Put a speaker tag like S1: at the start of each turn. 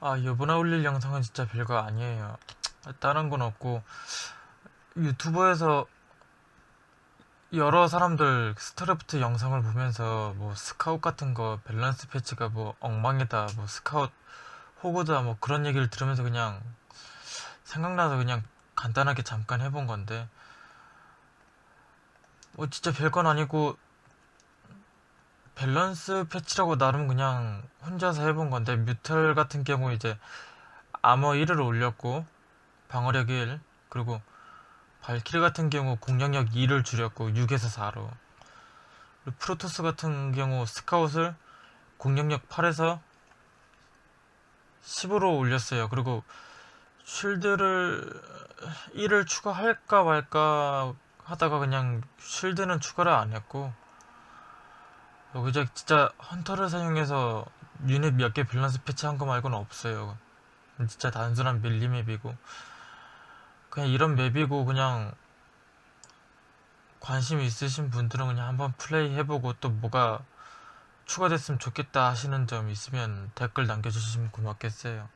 S1: 아, 이번에 올릴 영상은 진짜 별거 아니에요. 다른 건 없고, 유튜브에서 여러 사람들 스타크래프트 영상을 보면서 뭐 스카웃 같은 거 밸런스 패치가 뭐 엉망이다, 뭐 스카웃 호구다, 뭐 그런 얘기를 들으면서 그냥 생각나서 그냥 간단하게 잠깐 해본 건데, 뭐 진짜 별건 아니고, 밸런스 패치라고 나름 그냥 혼자서 해본 건데 뮤탈 같은 경우 이제 아머 1을 올렸고 방어력 1 그리고 발키리 같은 경우 공격력 2를 줄였고 6에서 4로. 그리고 프로토스 같은 경우 스카웃을 공격력 8에서 10으로 올렸어요. 그리고 쉴드를 1을 추가할까 말까 하다가 그냥 쉴드는 추가를 안 했고 어, 그저 진짜 헌터를 사용해서 유닛 몇 개 밸런스 패치한 거 말고는 없어요. 진짜 단순한 밀리 맵이고 그냥 이런 맵이고 그냥 관심 있으신 분들은 그냥 한번 플레이 해보고 또 뭐가 추가됐으면 좋겠다 하시는 점 있으면 댓글 남겨주시면 고맙겠어요.